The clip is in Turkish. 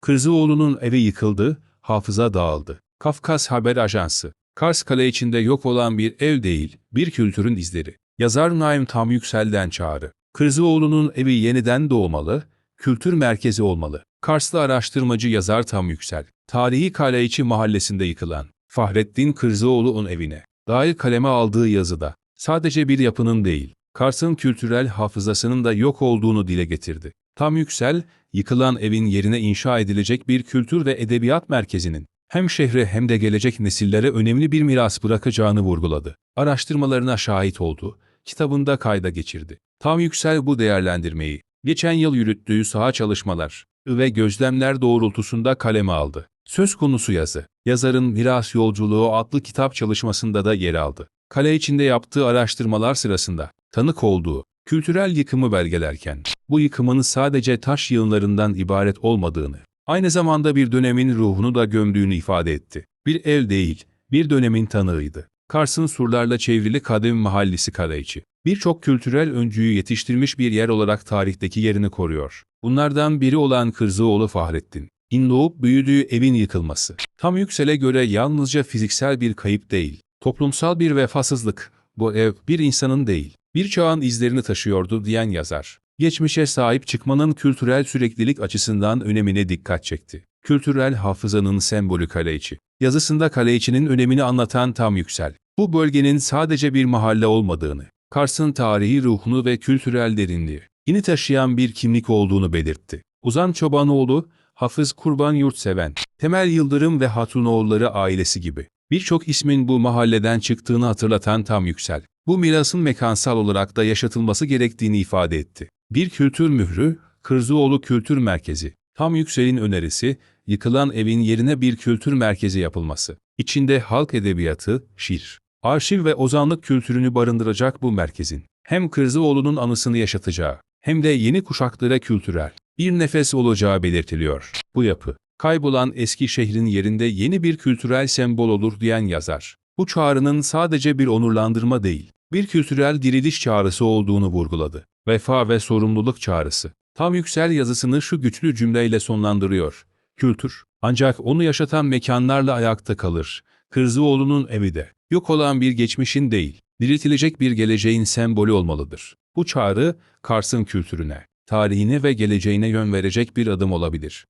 Kırzıoğlu'nun evi yıkıldı, hafıza dağıldı. Kafkas Haber Ajansı. Kars Kale içinde yok olan bir ev değil, bir kültürün izleri. Yazar Naim Tam Yüksel'den çağrı. Kırzıoğlu'nun evi yeniden doğmalı, kültür merkezi olmalı. Karslı araştırmacı yazar Tam Yüksel, tarihi kale içi mahallesinde yıkılan Fahrettin Kırzıoğlu'nun evine dair kaleme aldığı yazıda sadece bir yapının değil, Kars'ın kültürel hafızasının da yok olduğunu dile getirdi. Tam Yüksel, yıkılan evin yerine inşa edilecek bir kültür ve edebiyat merkezinin hem şehre hem de gelecek nesillere önemli bir miras bırakacağını vurguladı. Araştırmalarına şahit oldu, kitabında kayda geçirdi. Tam Yüksel bu değerlendirmeyi, geçen yıl yürüttüğü saha çalışmalar ve gözlemler doğrultusunda kaleme aldı. Söz konusu yazı, yazarın Miras Yolculuğu adlı kitap çalışmasında da yer aldı. Kale içinde yaptığı araştırmalar sırasında tanık olduğu kültürel yıkımı belgelerken, bu yıkımın sadece taş yığınlarından ibaret olmadığını, aynı zamanda bir dönemin ruhunu da gömdüğünü ifade etti. Bir ev değil, bir dönemin tanığıydı. Kars'ın surlarla çevrili kadim mahallesi Kaleiçi. Birçok kültürel öncüyü yetiştirmiş bir yer olarak tarihteki yerini koruyor. Bunlardan biri olan Kırzıoğlu Fahrettin. İn doğup büyüdüğü evin yıkılması. Tam Yüksel'e göre yalnızca fiziksel bir kayıp değil, toplumsal bir vefasızlık. Bu ev bir insanın değil, bir çağın izlerini taşıyordu diyen yazar. Geçmişe sahip çıkmanın kültürel süreklilik açısından önemine dikkat çekti. Kültürel hafızanın sembolü Kaleiçi. Yazısında Kaleiçi'nin önemini anlatan Tam Yüksel, bu bölgenin sadece bir mahalle olmadığını, Kars'ın tarihi ruhunu ve kültürel derinliği, ini taşıyan bir kimlik olduğunu belirtti. Uzan Çobanoğlu, Hafız Kurban Yurtseven, Temel Yıldırım ve Hatunoğulları ailesi gibi birçok ismin bu mahalleden çıktığını hatırlatan Tam Yüksel, bu mirasın mekansal olarak da yaşatılması gerektiğini ifade etti. Bir kültür mührü, Kırzıoğlu Kültür Merkezi. Tam Yüksel'in önerisi, yıkılan evin yerine bir kültür merkezi yapılması. İçinde halk edebiyatı, şiir, arşiv ve ozanlık kültürünü barındıracak bu merkezin, hem Kırzıoğlu'nun anısını yaşatacağı, hem de yeni kuşaklara kültürel, bir nefes olacağı belirtiliyor. Bu yapı, kaybolan eski şehrin yerinde yeni bir kültürel sembol olur diyen yazar. Bu çağrının sadece bir onurlandırma değil, bir kültürel diriliş çağrısı olduğunu vurguladı. Vefa ve sorumluluk çağrısı. Tam Yüksel yazısını şu güçlü cümleyle sonlandırıyor. Kültür, ancak onu yaşatan mekanlarla ayakta kalır. Kırzıoğlu'nun evi de, yok olan bir geçmişin değil, diriltilecek bir geleceğin sembolü olmalıdır. Bu çağrı, Kars'ın kültürüne, tarihine ve geleceğine yön verecek bir adım olabilir.